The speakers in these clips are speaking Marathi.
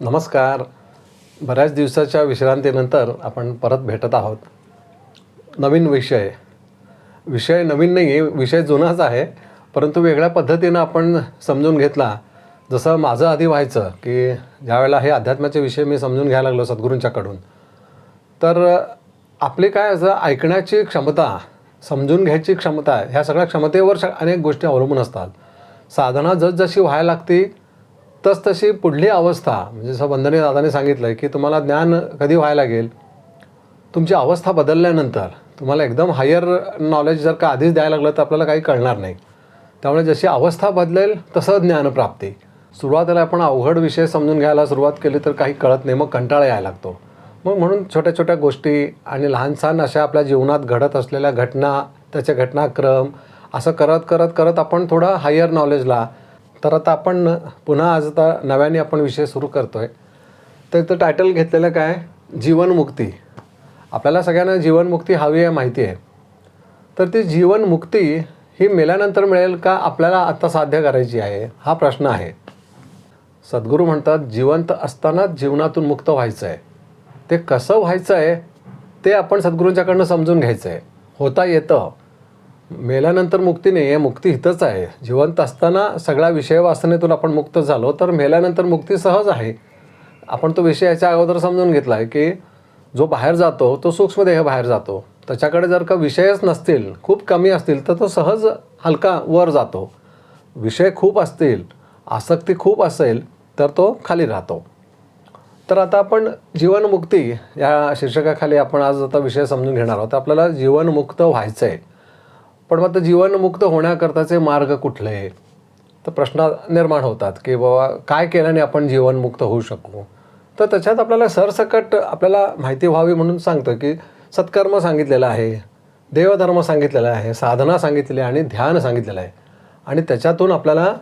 नमस्कार. बऱ्याच दिवसाच्या विश्रांतीनंतर आपण परत भेटत आहोत. नवीन विषय. विषय नवीन नाही आहे विषय जुनाच आहे परंतु वेगळ्या पद्धतीनं आपण समजून घेतला. जसं माझं आधी व्हायचं की ज्यावेळेला हे अध्यात्माचे विषय मी समजून घ्यायला लागलो सद्गुरूंच्याकडून तर आपली काय असं ऐकण्याची क्षमता समजून घ्यायची क्षमता ह्या सगळ्या क्षमतेवर श अनेक गोष्टी अवलंबून असतात. साधना जसजशी व्हायला लागते तस तशी पुढली अवस्था म्हणजे जसं वंदने दादाने सांगितलं आहे की तुम्हाला ज्ञान कधी व्हायला लागेल? तुमची अवस्था बदलल्यानंतर तुम्हाला एकदम हायर नॉलेज जर का आधीच द्यायला लागलं तर आपल्याला काही कळणार नाही. त्यामुळे जशी अवस्था बदलेल तसं ज्ञानप्राप्ती. सुरुवातीला आपण अवघड विषय समजून घ्यायला सुरुवात केली तर काही कळत नाही मग कंटाळा यायला लागतो. मग म्हणून छोट्या छोट्या गोष्टी आणि लहान सहान अशा आपल्या जीवनात घडत असलेल्या घटना त्याचे घटनाक्रम असं करत करत करत आपण थोडं हायर नॉलेजला तर आता आपण पुन्हा आज आता नव्याने आपण विषय सुरू करतो आहे तर इथं टायटल घेतलेलं काय? जीवनमुक्ती. आपल्याला सगळ्यांना जीवनमुक्ती हवी आहे माहिती आहे. तर ती जीवनमुक्ती ही मेल्यानंतर मिळेल का आपल्याला आता साध्य करायची आहे? हा प्रश्न आहे. सद्गुरू म्हणतात जिवंत असतानाच जीवनातून मुक्त व्हायचं आहे ते कसं व्हायचं आहे ते आपण सद्गुरूंच्याकडनं समजून घ्यायचं आहे होता येतं. मेल्यानंतर मुक्ती नाही आहे मुक्ती हितच आहे. जिवंत असताना सगळ्या विषय वासनेतून आपण मुक्त झालो तर मेल्यानंतर मुक्ती सहज आहे. आपण तो विषय याच्या अगोदर समजून घेतला आहे की जो बाहेर जातो तो सूक्ष्मदेह बाहेर जातो. त्याच्याकडे जर का विषयच नसतील खूप कमी असतील तर तो सहज हलका वर जातो. विषय खूप असतील आसक्ती खूप असेल तर तो खाली राहतो. तर आता आपण जीवनमुक्ती या शीर्षकाखाली आपण आज आता विषय समजून घेणार आहोत. आपल्याला जीवनमुक्त व्हायचं आहे पण मग आता जीवनमुक्त होण्याकरताचे मार्ग कुठले? तर प्रश्न निर्माण होतात की बाबा काय केल्याने आपण जीवनमुक्त होऊ शकू? तर त्याच्यात आपल्याला सरसकट आपल्याला माहिती व्हावी म्हणून सांगतं की सत्कर्म सांगितलेलं आहे देवधर्म सांगितलेला आहे साधना सांगितलेली आहे आणि ध्यान सांगितलेलं आहे. आणि त्याच्यातून आपल्याला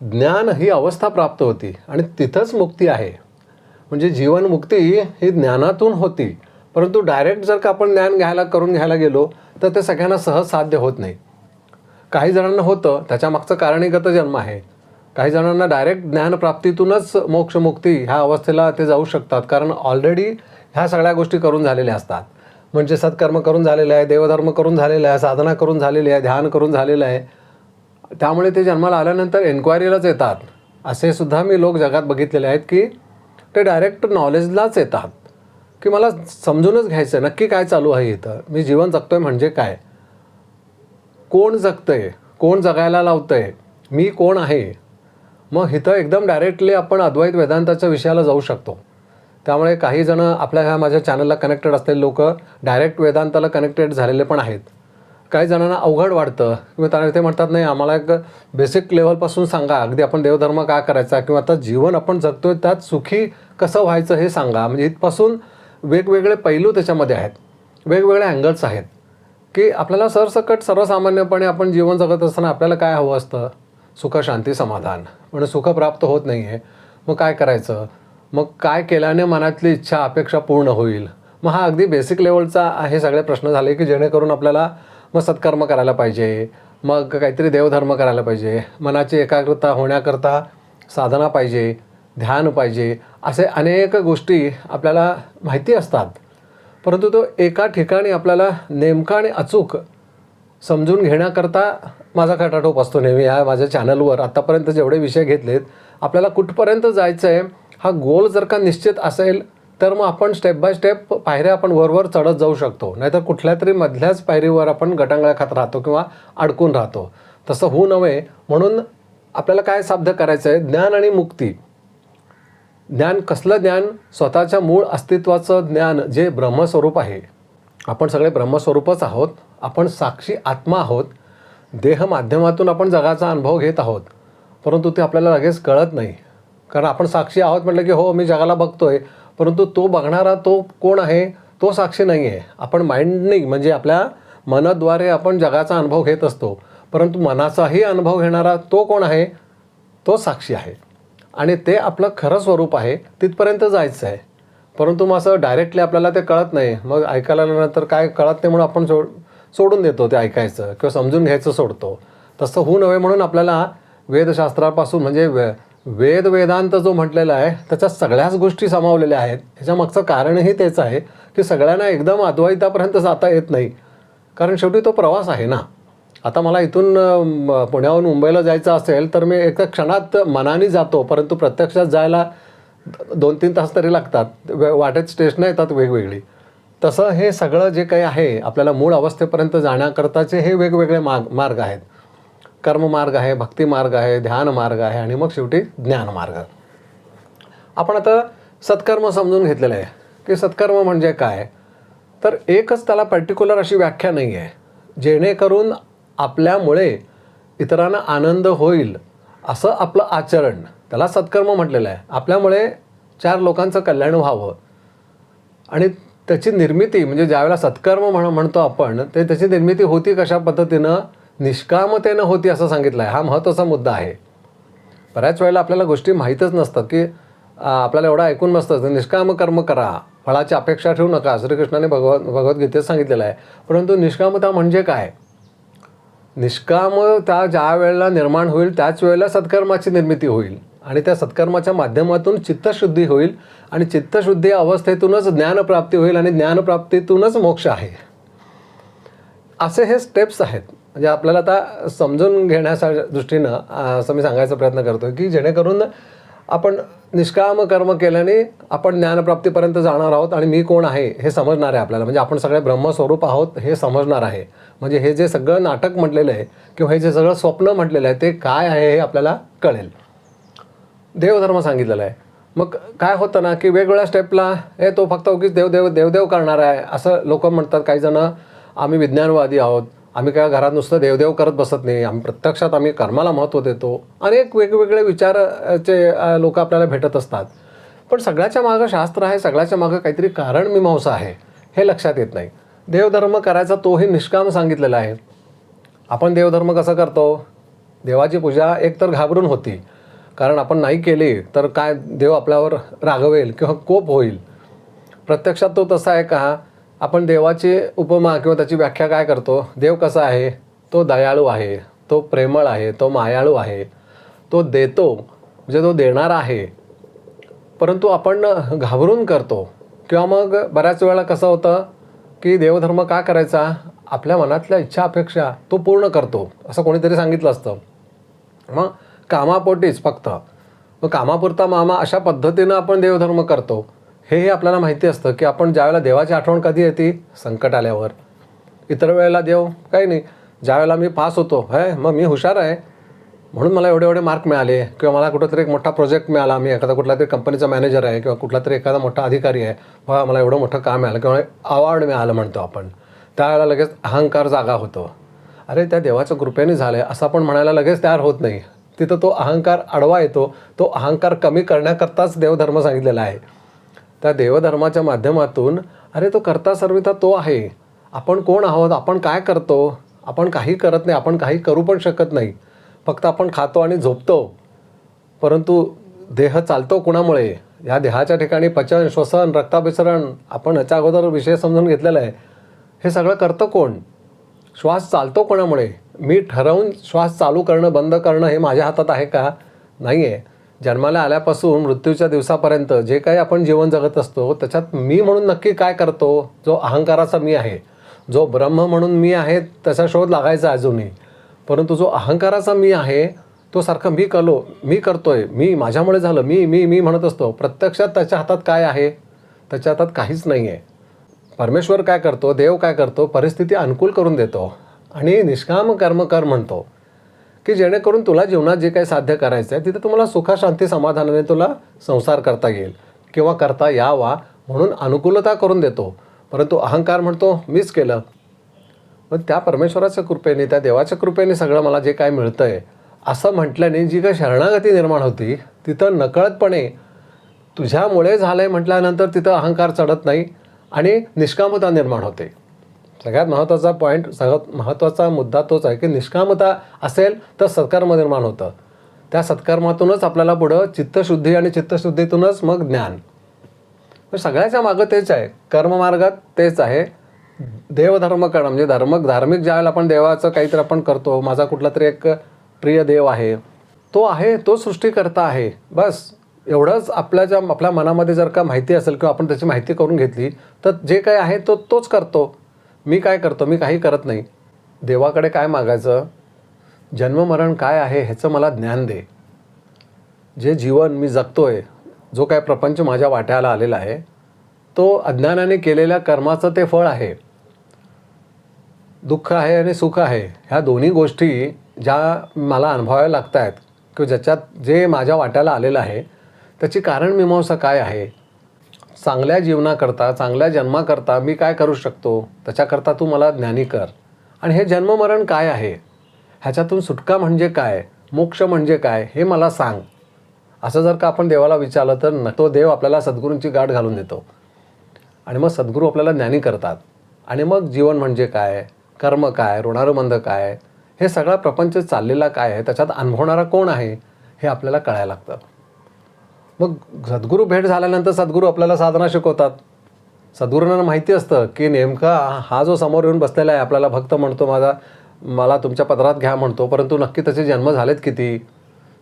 ज्ञान ही अवस्था प्राप्त होती आणि तिथंच मुक्ती आहे. म्हणजे जीवनमुक्ती ही ज्ञानातून होती. परंतु डायरेक्ट जर का आपण ज्ञान घ्यायला करून घ्यायला गेलो तर ते सगळ्यांना सहज साध्य होत नाही. काही जणांना होतं त्याच्या मागचं कारणीगत जन्म आहे. काही जणांना डायरेक्ट ज्ञानप्राप्तीतूनच मोक्षमुक्ती ह्या अवस्थेला ते जाऊ शकतात कारण ऑलरेडी ह्या सगळ्या गोष्टी करून झालेल्या असतात. म्हणजे सत्कर्म करून झालेलं आहे देवधर्म करून झालेलं आहे साधना करून झालेली आहे ध्यान करून झालेलं आहे. त्यामुळे ते जन्माला आल्यानंतर एन्क्वायरीलाच येतात. असे सुद्धा मी लोक जगात बघितलेले आहेत की ते डायरेक्ट नॉलेजलाच येतात. की मला समजूनच घ्यायचं आहे नक्की काय चालू आहे इथं? मी जीवन जगतोय म्हणजे काय? कोण जगतंय? कोण जगायला लावतंय? मी कोण आहे? मग इथं एकदम डायरेक्टली आपण अद्वैत वेदांताच्या विषयाला जाऊ शकतो. त्यामुळे काही जण आपल्या ह्या माझ्या चॅनलला कनेक्टेड असलेले लोक डायरेक्ट वेदांताला कनेक्टेड झालेले पण आहेत. काही जणांना अवघड वाटतं. किंवा त्यांना ते म्हणतात नाही आम्हाला एक बेसिक लेवलपासून सांगा. अगदी आपण देवधर्म का करायचा? किंवा आता जीवन आपण जगतोय त्यात सुखी कसं व्हायचं हे सांगा. म्हणजे इथपासून वेगवेगळे पैलू त्याच्यामध्ये आहेत. वेगवेगळे अँगल्स आहेत. की आपल्याला सरसकट सर्वसामान्यपणे आपण जीवन जगत असताना आपल्याला काय हवं असतं? सुख शांती समाधान. पण सुख प्राप्त होत नाही आहे मग काय करायचं? मग काय केल्याने मनातली इच्छा अपेक्षा पूर्ण होईल? मग हा अगदी बेसिक लेवलचा हे सगळे प्रश्न झाले की जेणेकरून आपल्याला मग सत्कर्म करायला पाहिजे. मग काहीतरी देवधर्म करायला पाहिजे. मनाची एकाग्रता होण्याकरता साधना पाहिजे. ध्यान पाहिजे. असे अनेक गोष्टी आपल्याला माहिती असतात. परंतु तो एका ठिकाणी आपल्याला नेमका आणि अचूक समजून घेण्याकरता माझा खटाटोप असतो नेहमी. या माझ्या चॅनलवर आत्तापर्यंत जेवढे विषय घेतलेत आपल्याला कुठपर्यंत जायचं आहे हा गोल जर का निश्चित असेल तर मग आपण स्टेप बाय स्टेप पायऱ्या आपण वरवर चढत जाऊ शकतो. नाहीतर कुठल्या तरी मधल्याच पायरीवर आपण गटांगळ्या खात राहतो किंवा अडकून राहतो. तसं होऊ नये म्हणून आपल्याला काय साध्य करायचं आहे ज्ञान आणि मुक्ती. ज्ञान कसलं ज्ञान? स्वतःच्या मूळ अस्तित्वाचं ज्ञान जे ब्रह्मस्वरूप आहे. आपण सगळे ब्रह्मस्वरूपच आहोत. आपण साक्षी आत्मा आहोत. देह माध्यमातून आपण जगाचा अनुभव घेत आहोत. परंतु ते आपल्याला लगेच कळत नाही. कारण आपण साक्षी आहोत म्हटलं की हो मी जगाला बघतो आहे परंतु तो बघणारा तो कोण आहे? तो साक्षी नाही आहे. आपण माइंडनी म्हणजे आपल्या मनाद्वारे आपण जगाचा अनुभव घेत असतो. परंतु मनाचाही अनुभव घेणारा तो कोण आहे? तो साक्षी आहे. आणि ते आपलं खरं स्वरूप आहे तिथपर्यंत जायचं आहे. परंतु मग असं डायरेक्टली आपल्याला ते कळत नाही. मग ऐकायला आल्यानंतर काय कळत नाही म्हणून आपण सोड सोडून देतो ते ऐकायचं किंवा समजून घ्यायचं सोडतो. तसं होऊ नव्हे म्हणून आपल्याला वेदशास्त्रापासून म्हणजे वे वेद वेदांत जो म्हटलेला आहे त्याच्यात सगळ्याच गोष्टी सामावलेल्या आहेत. ह्याच्या मागचं कारणही तेच आहे की सगळ्यांना एकदम अद्वैतापर्यंत जाता येत नाही. कारण शेवटी तो प्रवास आहे ना. आता मला इथून पुण्याहून मुंबईला जायचं असेल तर मी एका क्षणात मनाने जातो परंतु प्रत्यक्षात जायला दोन तीन तास तरी लागतात. वाटेत स्टेशनं येतात वेगवेगळी. तसं हे सगळं जे काही आहे आपल्याला मूळ अवस्थेपर्यंत जाण्याकरताचे हे वेगवेगळे मार्ग मार्ग आहेत. कर्ममार्ग आहे भक्ती मार्ग आहे ध्यान मार्ग आहे आणि मग शेवटी ज्ञान मार्ग. आपण आता सत्कर्म समजून घेतलेलं आहे की सत्कर्म म्हणजे काय? तर एकच त्याला पर्टिक्युलर अशी व्याख्या नाही आहे जेणेकरून आपल्यामुळे इतरांना आनंद होईल असं आपलं आचरण. त्याला सत्कर्म म्हटलेलं आहे. आपल्यामुळे चार लोकांचं कल्याण व्हावं. आणि त्याची निर्मिती म्हणजे ज्यावेळेला सत्कर्म म्हण म्हणतो आपण ते त्याची निर्मिती होती कशा पद्धतीनं? निष्कामतेनं होती असं सांगितलं आहे हा महत्त्वाचा मुद्दा आहे. बऱ्याच वेळेला आपल्याला गोष्टी माहीतच नसतात की आपल्याला एवढं ऐकून नसतं निष्काम कर्म करा. फळाची अपेक्षा ठेवू नका. श्रीकृष्णाने भगवत भगवद्गीतेत सांगितलेलं आहे. परंतु निष्कामता म्हणजे काय? निष्कामता ज्या वेळेला निर्माण होईल त्याच वेळेला सत्कर्माची निर्मिती होईल. आणि त्या सत्कर्माच्या माध्यमातून चित्तशुद्धी होईल आणि चित्तशुद्धी अवस्थेतूनच ज्ञानप्राप्ती होईल आणि ज्ञानप्राप्तीतूनच मोक्ष आहे. असे हे स्टेप्स आहेत. म्हणजे आपल्याला आता समजून घेण्याच्या दृष्टीनं असं मी सांगायचा प्रयत्न करतो की जेणेकरून आपण निष्काम कर्म केल्याने आपण ज्ञानप्राप्तीपर्यंत जाणार आहोत आणि मी कोण आहे हे समजणार आहे आपल्याला. म्हणजे आपण सगळे ब्रह्मस्वरूप आहोत हे समजणार आहे. म्हणजे हे जे सगळं नाटक म्हटलेलं आहे किंवा हे जे सगळं स्वप्न म्हटलेलं आहे ते काय आहे हे आपल्याला कळेल. देवधर्म सांगितलेला आहे. मग काय होतं ना की वेगवेगळ्या स्टेपला हे तो फक्त उगीच देवदेव देवदेव करणार आहे. असं लोक म्हणतात. काही जण आम्ही विज्ञानवादी आहोत. आम्ही काय घरात नुसतं देवदेव करत बसत नाही. आम्ही प्रत्यक्षात आम्ही कर्माला महत्त्व देतो. अनेक वेगवेगळे विचारचे लोक आपल्याला भेटत असतात. पण सगळ्याच्या मागं शास्त्र आहे सगळ्याच्या मागं काहीतरी कारण मीमांसा आहे हे लक्षात येत नाही. देवधर्म करायचा तोही निष्काम सांगितलेला आहे. आपण देवधर्म कसं करतो? देवाची पूजा एकतर घाबरून होती. कारण आपण नाही केली तर काय देव आपल्यावर रागवेल किंवा कोप होईल? प्रत्यक्षात तो तसा आहे का? आपण देवाची उपमा किंवा त्याची व्याख्या काय करतो? देव कसा आहे? तो दयाळू आहे तो प्रेमळ आहे तो मायाळू आहे तो देतो म्हणजे तो देणारा आहे. परंतु आपण घाबरून करतो. किंवा मग बऱ्याच वेळा कसं होतं की देवधर्म का करायचा? आपल्या मनातल्या इच्छा अपेक्षा तो पूर्ण करतो. असं कोणीतरी सांगितलं असतं. मग कामापोटीच फक्त. मग कामापुरता मामा अशा पद्धतीनं आपण देवधर्म करतो. हेही आपल्याला माहिती असतं की आपण ज्यावेळेला देवाची आठवण कधी येते संकट आल्यावर. इतर वेळेला देव काही नाही. ज्यावेळेला मी पास होतो है मग मी हुशार आहे. म्हणून मला एवढे एवढे मार्क मिळाले. किंवा मला कुठंतरी एक मोठा प्रोजेक्ट मिळाला. मी एखादा कुठला तरी कंपनीचा मॅनेजर आहे किंवा कुठला तरी एखादा मोठा अधिकारी आहे. बघा मला एवढं मोठं काम मिळालं किंवा अवॉर्ड मिळालं म्हणतो आपण. त्यावेळेला लगेच अहंकार जागा होतो. अरे त्या देवाच्या कृपेने झालं आहे असं आपण म्हणायला लगेच तयार होत नाही. तिथं तो अहंकार आडवा येतो. तो अहंकार कमी करण्याकरताच देवधर्म सांगितलेला आहे. त्या देवधर्माच्या माध्यमातून अरे तो करता सर्विता तो आहे. आपण कोण आहोत? आपण काय करतो? आपण काही करत नाही आपण काही करू पण शकत नाही. फक्त आपण खातो आणि झोपतो. परंतु देह चालतो कुणामुळे? या देहाच्या ठिकाणी पचन श्वसन रक्ताभिसरण आपण ह्याच्या अगोदर विषय समजून घेतलेला आहे. हे सगळं करतं कोण? श्वास चालतो कोणामुळे? मी ठरवून श्वास चालू करणं बंद करणं हे माझ्या हातात आहे का? नाही आहे जन्माला आल्यापासून मृत्यूच्या दिवसापर्यंत जे काही आपण जीवन जगत असतो त्याच्यात मी म्हणून नक्की काय करतो? जो अहंकाराचा मी आहे जो ब्रह्म म्हणून मी आहे त्याचा शोध लागायचा अजूनही. परंतु जो अहंकाराचा मी आहे तो सारखं मी कलो मी करतोय मी माझ्यामुळे झालं मी मी मी म्हणत असतो प्रत्यक्षात त्याच्या हातात काय आहे? त्याच्या हातात काहीच नाही आहे परमेश्वर काय करतो? देव काय करतो? परिस्थिती अनुकूल करून देतो. आणि निष्काम कर्म कर म्हणतो. की जेणेकरून तुला जीवनात जे काही साध्य करायचं आहे तिथे तुम्हाला सुखाशांती समाधानाने तुला संसार करता येईल किंवा करता यावा म्हणून अनुकूलता करून देतो. परंतु अहंकार म्हणतो मीच केलं. मग त्या परमेश्वराच्या कृपेने त्या देवाच्या कृपेने सगळं मला जे काय मिळतं आहे असं म्हटल्याने जी काही शरणागती निर्माण होती तिथं नकळतपणे तुझ्यामुळे झालं आहे म्हटल्यानंतर तिथं अहंकार चढत नाही आणि निष्कामता निर्माण होते. सगळ्यात महत्त्वाचा पॉईंट सगळ्यात महत्त्वाचा मुद्दा तोच आहे की निष्कामता असेल तर सत्कर्म निर्माण होतं. त्या सत्कर्मातूनच आपल्याला पुढं चित्तशुद्धी आणि चित्तशुद्धीतूनच मग ज्ञान. तर सगळ्याच्या मागं तेच आहे. कर्ममार्गात तेच आहे. देवधर्म करणं म्हणजे धर्म धार्मिक ज्यावेळेला आपण देवाचं काहीतरी आपण करतो माझा कुठला तरी एक प्रिय देव आहे तो आहे तो सृष्टीकर्ता आहे. बस. एवढंच आपल्या ज्या आपल्या मनामध्ये जर का माहिती असेल किंवा आपण त्याची माहिती करून घेतली तर जे काही आहे तो तोच करतो. मी काय करतो मी काही करत नाही. देवाकडे काय मागायचं? जन्ममरण काय आहे ह्याचं मला ज्ञान दे. जे जीवन मी जगतो आहे जो काय प्रपंच माझ्या वाट्याला आलेला आहे तो अज्ञानाने केलेल्या कर्माचं ते फळ आहे. दुःख आहे आणि सुख आहे ह्या दोन्ही गोष्टी ज्या मला अनुभवाव्या लागत आहेत किंवा ज्याच्यात जे माझ्या वाट्याला आलेलं आहे त्याची कारणमीमांसा काय आहे? चांगल्या जीवनाकरता चांगल्या जन्माकरता मी काय करू शकतो? त्याच्याकरता तू मला ज्ञानी कर. आणि हे जन्ममरण काय आहे? ह्याच्यातून सुटका म्हणजे काय? मोक्ष म्हणजे काय? हे मला सांग. असं जर का आपण देवाला विचारलं तर न तो देव आपल्याला सद्गुरूंची गाठ घालून देतो. आणि मग सद्गुरू आपल्याला ज्ञानी करतात. आणि मग जीवन म्हणजे काय? कर्म काय? ऋणानुबंध काय? हे सगळा प्रपंच चाललेला काय आहे? त्याच्यात अनुभवणारा कोण आहे? हे आपल्याला कळायला लागतं. मग सद्गुरू भेट झाल्यानंतर सद्गुरू आपल्याला साधना शिकवतात. सद्गुरूंना माहिती असतं की नेमका हा जो समोर येऊन बसलेला आहे आपल्याला भक्त म्हणतो माझा मला तुमच्या पदरात घ्या म्हणतो परंतु नक्की त्याचे जन्म झालेत किती?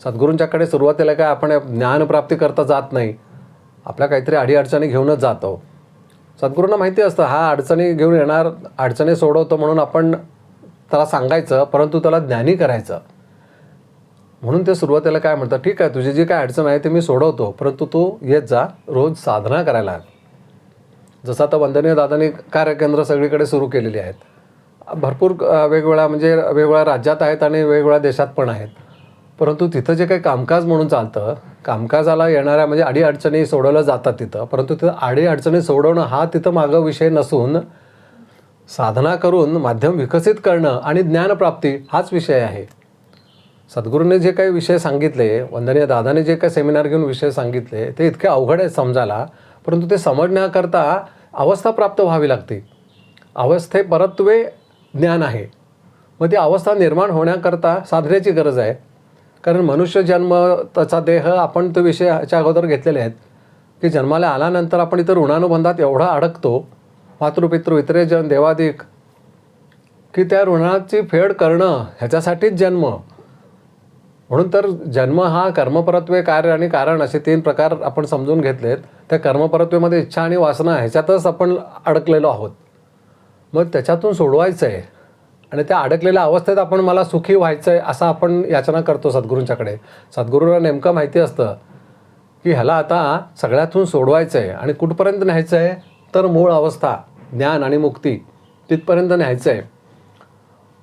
सद्गुरूंच्याकडे सुरुवातीला काय आपण ज्ञानप्राप्ती करता जात नाही. आपल्या काहीतरी अडीअडचणी घेऊनच जातो. सद्गुरूंना माहिती असतं हा अडचणी घेऊन येणार अडचणी सोडवतो म्हणून आपण त्याला सांगायचं परंतु त्याला ज्ञानी करायचं. म्हणून ते सुरुवातीला काय म्हणतात ठीक आहे तुझी जी काय अडचण आहे ते मी सोडवतो परंतु तू येत जा रोज साधना करायला जसं आता वंदनीय दादांनी कार्यकेंद्र सगळीकडे सुरू केलेली आहेत. भरपूर वेगवेगळ्या म्हणजे वेगवेगळ्या राज्यात आहेत आणि वेगवेगळ्या देशात पण आहेत. परंतु तिथं जे काही कामकाज म्हणून चालतं कामकाजाला येणाऱ्या म्हणजे अडीअडचणी सोडवल्या जातात तिथं. परंतु तिथं अडीअडचणी सोडवणं हा तिथं मागं विषय नसून साधना करून माध्यम विकसित करणं आणि ज्ञानप्राप्ती हाच विषय आहे. सद्गुरूने जे काही विषय सांगितले वंदनीय दादाने जे काही सेमिनार घेऊन विषय सांगितले ते इतके अवघड आहेत समजायला परंतु ते समजण्याकरता अवस्था प्राप्त व्हावी लागते. अवस्थे परत्वे ज्ञान आहे. मग ती अवस्था निर्माण होण्याकरता साधण्याची गरज आहे. कारण मनुष्य जन्म त्याचा देह आपण तो विषय याच्या अगोदर घेतलेले आहेत. की जन्माला आल्यानंतर आपण इतर ऋणानुबंधात एवढा अडकतो मातृपितृ इतरे जन देवाधिक की त्या ऋणाची फेड करणं ह्याच्यासाठीच जन्म. म्हणून तर जन्म हा कर्मपरत्वे कार्य आणि कारण असे तीन प्रकार आपण समजून घेतलेत. त्या कर्मपरत्वेमध्ये इच्छा आणि वासना ह्याच्यातच आपण अडकलेलो आहोत. मग त्याच्यातून सोडवायचं आहे आणि त्या अडकलेल्या अवस्थेत आपण मला सुखी व्हायचं आहे असं आपण याचना करतो सद्गुरूंच्याकडे. सद्गुरूंना नेमकं माहिती असतं की ह्याला आता सगळ्यातून सोडवायचं आहे आणि कुठपर्यंत न्यायचं आहे तर मूळ अवस्था ज्ञान आणि मुक्ती तिथपर्यंत न्यायचं आहे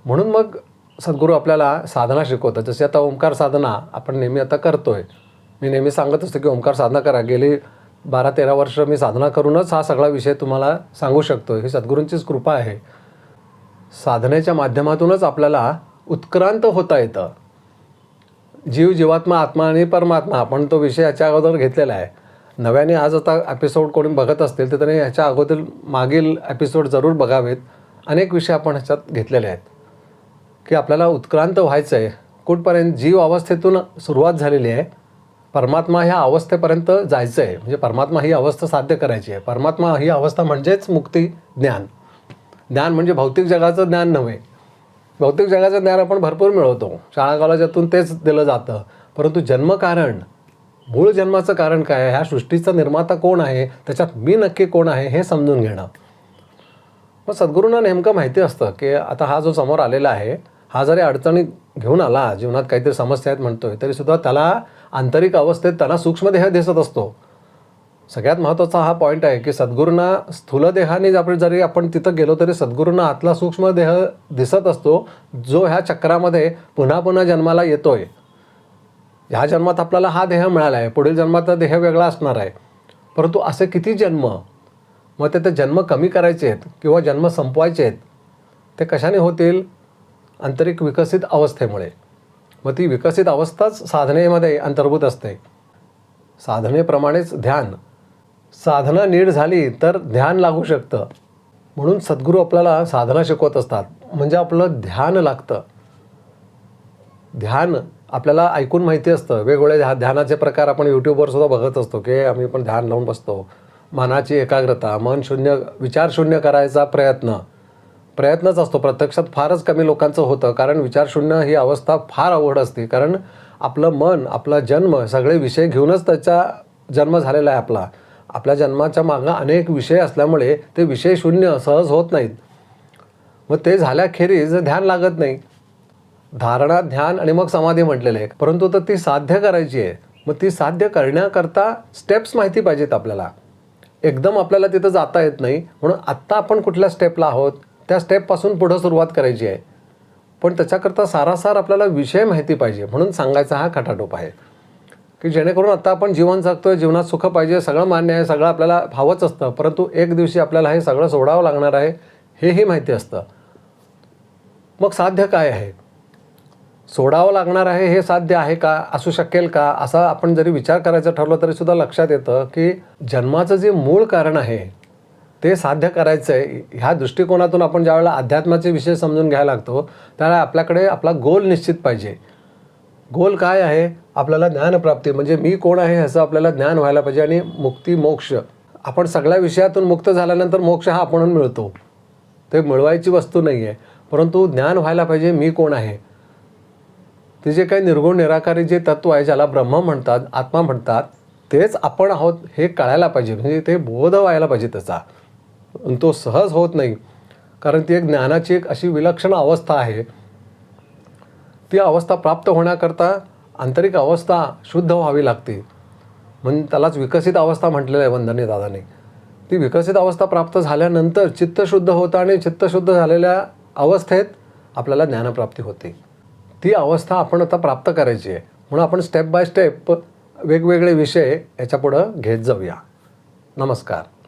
म्हणून मग सद्गुरू आपल्याला साधना शिकवतात. जसे आता ओंकार साधना आपण नेहमी आता करतोय. मी नेहमी सांगत असतो की ओंकार साधना करा. गेली बारा तेरा वर्ष मी साधना करूनच हा सगळा विषय तुम्हाला सांगू शकतो ही सद्गुरूंचीच कृपा आहे. साधनेच्या माध्यमातूनच आपल्याला उत्क्रांत होता येतं. जीव जीवात्मा आत्मा आणि परमात्मा आपण तो विषय याच्या अगोदर घेतलेला आहे. नव्याने आज आता एपिसोड कोणी बघत असतील तर त्यांनी ह्याच्या अगोदर मागील एपिसोड जरूर बघावेत. अनेक विषय आपण ह्याच्यात घेतलेले आहेत. की आपल्याला उत्क्रांत व्हायचं आहे कुठपर्यंत जीव अवस्थेतून सुरुवात झालेली आहे परमात्मा ह्या अवस्थेपर्यंत जायचं आहे म्हणजे परमात्मा ही अवस्था साध्य करायची आहे. परमात्मा ही अवस्था म्हणजेच मुक्ती ज्ञान. ज्ञान म्हणजे भौतिक जगाचं ज्ञान नव्हे. भौतिक जगाचं ज्ञान आपण भरपूर मिळवतो. शाळा कॉलेजातून तेच दिलं जातं. परंतु जन्मकारण मूळ जन्माचं कारण काय आहे? ह्या सृष्टीचा निर्माता कोण आहे? त्याच्यात मी नक्की कोण आहे हे समजून घेणं. मग सद्गुरूंना नेमकं माहिती असतं की आता हा जो समोर आलेला आहे हा जरी अडचणी घेऊन आला जीवनात काहीतरी समस्या आहेत म्हणतोय तरीसुद्धा त्याला आंतरिक अवस्थेत त्याला सूक्ष्मदेह दिसत असतो. सगळ्यात महत्त्वाचा हा पॉईंट आहे की सद्गुरूंना स्थूल देहाने आपण जरी आपण तिथं गेलो तरी सद्गुरूंना आतला सूक्ष्म देह दिसत असतो जो ह्या चक्रामध्ये पुन्हा पुन्हा जन्माला येतोय. ह्या जन्मात आपल्याला हा देह मिळाला आहे पुढील जन्मात देह वेगळा असणार आहे. परंतु असे किती जन्म? मग ते ते जन्म कमी करायचे आहेत किंवा जन्म संपवायचे आहेत ते कशाने होतील? आंतरिक विकसित अवस्थेमुळे. मग ती विकसित अवस्थाच साधनेमध्ये अंतर्भूत असते. साधनेप्रमाणेच ध्यान. साधना नीट झाली तर ध्यान लागू शकतं. म्हणून सद्गुरू आपल्याला साधना शिकवत असतात. म्हणजे आपलं ध्यान लागतं. ध्यान आपल्याला ऐकून माहिती असतं. वेगवेगळे ध्या ध्यानाचे प्रकार आपण यूट्यूबवर सुद्धा बघत असतो की आम्ही पण ध्यान लावून बसतो. मनाची एकाग्रता मन शून्य विचार शून्य करायचा प्रयत्न. प्रयत्नच असतो. प्रत्यक्षात फारच कमी लोकांचं होतं. कारण विचारशून्य ही अवस्था फार अवघड असते. कारण आपलं मन आपला जन्म सगळे विषय घेऊनच त्याचा जन्म झालेला आहे आपला. आपल्या जन्माच्या मागं अनेक विषय असल्यामुळे ते विषय शून्य सहज होत नाहीत. मग ते झाल्याखेरीज ध्यान लागत नाही. धारणा ध्यान आणि मग समाधी म्हटलेलं आहे परंतु तर ती साध्य करायची आहे. मग ती साध्य करण्याकरता स्टेप्स माहिती पाहिजेत आपल्याला. एकदम आपल्याला तिथं जाता येत नाही. म्हणून आत्ता आपण कुठल्या स्टेपला आहोत? त्या स्टेपपासून पुढं सुरुवात करायची आहे. पण त्याच्याकरता सारासार आपल्याला विषय माहिती पाहिजे म्हणून सांगायचा हा खटाटोप आहे. की जेणेकरून आता आपण जीवन जगतोय जीवनात सुख पाहिजे सगळं मान्य आहे सगळं आपल्याला हवंच असतं परंतु एक दिवशी आपल्याला हे सगळं सोडावं लागणार आहे हेही माहिती असतं. मग साध्य काय आहे? सोडावं लागणार आहे हे साध्य आहे का? असू शकेल का? असा आपण जरी विचार करायचं ठरलं तरीसुद्धा लक्षात येतं की जन्माचं जे मूळ कारण आहे ते साध्य करायचं आहे ह्या दृष्टिकोनातून आपण ज्यावेळेला अध्यात्माचे विषय समजून घ्यायला लागतो त्यावेळेला आपल्याकडे आपला गोल निश्चित पाहिजे. गोल काय आहे? आपल्याला ज्ञानप्राप्ती म्हणजे मी कोण आहे ह्याचं आपल्याला ज्ञान व्हायला पाहिजे आणि मुक्ती मोक्ष. आपण सगळ्या विषयातून मुक्त झाल्यानंतर मोक्ष हा आपण मिळतो. ते मिळवायची वस्तू नाही आहे परंतु ज्ञान व्हायला पाहिजे मी कोण आहे? ते जे काही निर्गुण निराकारी जे तत्व आहे ज्याला ब्रह्म म्हणतात आत्मा म्हणतात तेच आपण आहोत हे कळायला पाहिजे. म्हणजे ते बोध व्हायला पाहिजे त्याचा. पण तो सहज होत नाही. कारण ती एक ज्ञानाची एक अशी विलक्षण अवस्था आहे. ती अवस्था प्राप्त होण्याकरता आंतरिक अवस्था शुद्ध व्हावी लागते. म्हणजे त्यालाच विकसित अवस्था म्हटलेलं आहे वंदने दादाने. ती विकसित अवस्था प्राप्त झाल्यानंतर चित्त शुद्ध होतं आणि चित्तशुद्ध झालेल्या अवस्थेत आपल्याला ज्ञानप्राप्ती होते. ती अवस्था आपण आता प्राप्त करायची आहे. म्हणून आपण स्टेप बाय स्टेप वेगवेगळे विषय याच्यापुढं घेत जाऊया. नमस्कार.